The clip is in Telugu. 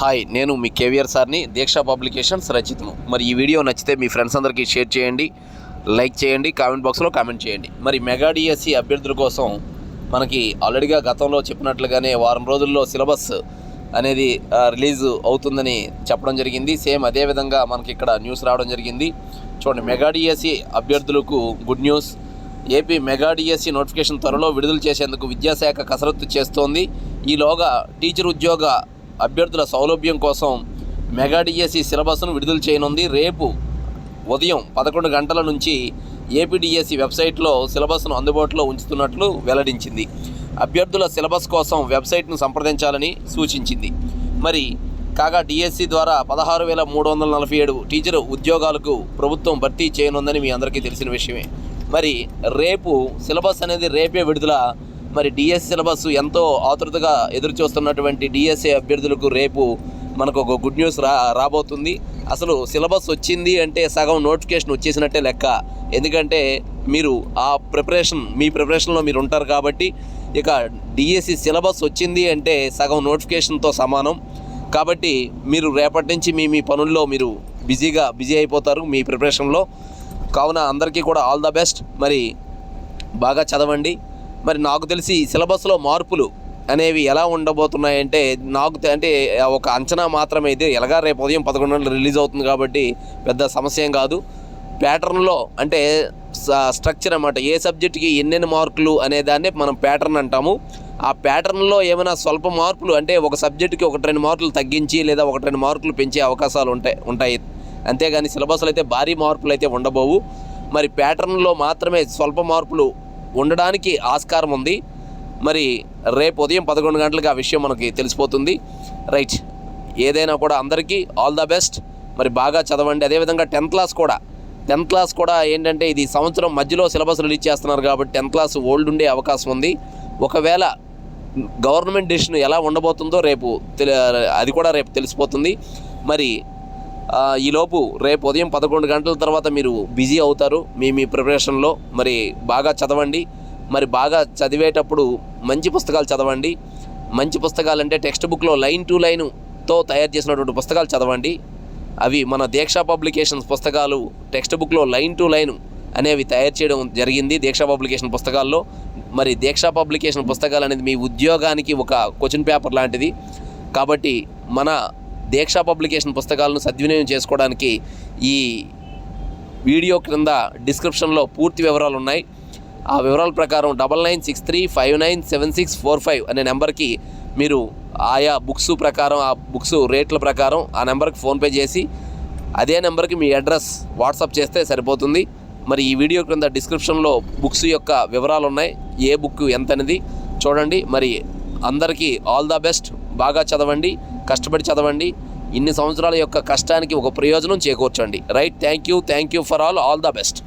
హాయ్ నేను మీ కేవీఆర్ సార్ని దీక్ష పబ్లికేషన్స్ రచితను మరి ఈ వీడియో నచ్చితే మీ ఫ్రెండ్స్ అందరికీ షేర్ చేయండి లైక్ చేయండి కామెంట్ బాక్స్లో కామెంట్ చేయండి. మరి మెగా డిఎస్సి అభ్యర్థుల కోసం మనకి ఆల్రెడీగా గతంలో చెప్పినట్లుగానే వారం రోజుల్లో సిలబస్ అనేది రిలీజ్ అవుతుందని చెప్పడం జరిగింది. సేమ్ అదేవిధంగా మనకి ఇక్కడ న్యూస్ రావడం జరిగింది. చూడండి మెగా డిఎస్సి అభ్యర్థులకు good news. AP mega DSC notification త్వరలో విడుదల చేసేందుకు విద్యాశాఖ కసరత్తు చేస్తోంది. ఈలోగా టీచర్ ఉద్యోగ అభ్యర్థుల సౌలభ్యం కోసం మెగా డిఎస్సి సిలబస్ను విడుదల చేయనుంది. రేపు ఉదయం పదకొండు గంటల నుంచి ఏపీడిఎస్సి వెబ్సైట్లో సిలబస్ను అందుబాటులో ఉంచుతున్నట్లు వెల్లడించింది. అభ్యర్థుల సిలబస్ కోసం వెబ్సైట్ను సంప్రదించాలని సూచించింది. మరి కాగా డిఎస్సి ద్వారా పదహారు వేల మూడు వందల నలభై ఏడు టీచర్ ఉద్యోగాలకు ప్రభుత్వం భర్తీ చేయనుందని మీ అందరికీ తెలిసిన విషయమే. మరి రేపు సిలబస్ అనేది రేపే విడుదల మరి డిఎస్ సిలబస్ ఎంతో ఆతృతగా ఎదురుచూస్తున్నటువంటి డిఎస్ఏ అభ్యర్థులకు రేపు మనకు ఒక గుడ్ న్యూస్ రా రాబోతుంది. అసలు సిలబస్ వచ్చింది అంటే సగం నోటిఫికేషన్ వచ్చేసినట్టే లెక్క. ఎందుకంటే మీరు ఆ ప్రిపరేషన్ మీ ప్రిపరేషన్లో మీరు ఉంటారు కాబట్టి ఇక డిఎస్సి సిలబస్ వచ్చింది అంటే సగం నోటిఫికేషన్తో సమానం. కాబట్టి మీరు రేపటి నుంచి మీ మీ పనుల్లో మీరు బిజీగా బిజీ అయిపోతారు మీ ప్రిపరేషన్లో. కావున అందరికీ కూడా ఆల్ ద బెస్ట్. మరి బాగా చదవండి. మరి నాకు తెలిసి సిలబస్లో మార్పులు అనేవి ఎలా ఉండబోతున్నాయంటే నాకు అంటే ఒక అంచనా మాత్రమే ఇది. ఎలాగా రేపు ఉదయం పదకొండు గంటలు రిలీజ్ అవుతుంది కాబట్టి పెద్ద సమస్య ఏం కాదు. ప్యాటర్న్లో అంటే స్ట్రక్చర్ అన్నమాట. ఏ సబ్జెక్ట్కి ఎన్నెన్ని మార్కులు అనే దాన్ని మనం ప్యాటర్న్ అంటాము. ఆ ప్యాటర్న్లో ఏమైనా స్వల్ప మార్పులు అంటే ఒక సబ్జెక్టుకి ఒకటి రెండు మార్కులు తగ్గించి లేదా ఒకటి రెండు మార్కులు పెంచే అవకాశాలు ఉంటాయి ఉంటాయి. అంతేగాని సిలబస్లో అయితే భారీ మార్పులు అయితే ఉండబోవు. మరి ప్యాటర్న్లో మాత్రమే స్వల్ప మార్పులు ఉండడానికి ఆస్కారం ఉంది. మరి రేపు ఉదయం పదకొండు గంటలకు ఆ విషయం మనకి తెలిసిపోతుంది. రైట్. ఏదైనా కూడా అందరికీ ఆల్ ద బెస్ట్ మరి బాగా చదవండి. అదేవిధంగా టెన్త్ క్లాస్ కూడా. టెన్త్ క్లాస్ కూడా ఏంటంటే ఇది సంవత్సరం మధ్యలో సిలబస్ రిలీజ్ చేస్తున్నారు కాబట్టి టెన్త్ క్లాస్ ఓల్డ్ ఉండే అవకాశం ఉంది. ఒకవేళ గవర్నమెంట్ డిసిషన్ ఎలా ఉండబోతుందో రేపు తెలి అది కూడా రేపు తెలిసిపోతుంది. మరి ఈలోపు రేపు ఉదయం పదకొండు గంటల తర్వాత మీరు బిజీ అవుతారు. మీ మీ ప్రిపరేషన్లో మరి బాగా చదవండి. మరి బాగా చదివేటప్పుడు మంచి పుస్తకాలు చదవండి. మంచి పుస్తకాలు అంటే టెక్స్ట్ బుక్లో లైన్ టు లైన్తో తయారు చేసినటువంటి పుస్తకాలు చదవండి. అవి మన దీక్షా పబ్లికేషన్స్ పుస్తకాలు టెక్స్ట్ బుక్లో లైన్ టు లైన్ అనేవి తయారు చేయడం జరిగింది దీక్షా పబ్లికేషన్ పుస్తకాల్లో. మరి దీక్షా పబ్లికేషన్ పుస్తకాలు అనేది మీ ఉద్యోగానికి ఒక క్వశ్చన్ పేపర్ లాంటిది. కాబట్టి మన దీక్షా పబ్లికేషన్ పుస్తకాలను సద్వినియోగం చేసుకోవడానికి ఈ వీడియో క్రింద డిస్క్రిప్షన్లో పూర్తి వివరాలు ఉన్నాయి. ఆ వివరాల ప్రకారం double nine six three five nine seven six four five అనే నెంబర్కి మీరు ఆయా బుక్స్ ప్రకారం ఆ బుక్స్ రేట్ల ప్రకారం ఆ నెంబర్కి ఫోన్పే చేసి అదే నెంబర్కి మీ అడ్రస్ వాట్సాప్ చేస్తే సరిపోతుంది. మరి ఈ వీడియో క్రింద డిస్క్రిప్షన్లో బుక్స్ యొక్క వివరాలు ఉన్నాయి. ఏ బుక్ ఎంత అనేది చూడండి. మరి అందరికీ ఆల్ ద బెస్ట్. బాగా చదవండి కష్టపడి చదవండి ఇన్ని సంవత్సరాల యొక్క కష్టానికి ఒక ప్రయోజనం చేకూర్చండి. Right thank you thank you for all all the best.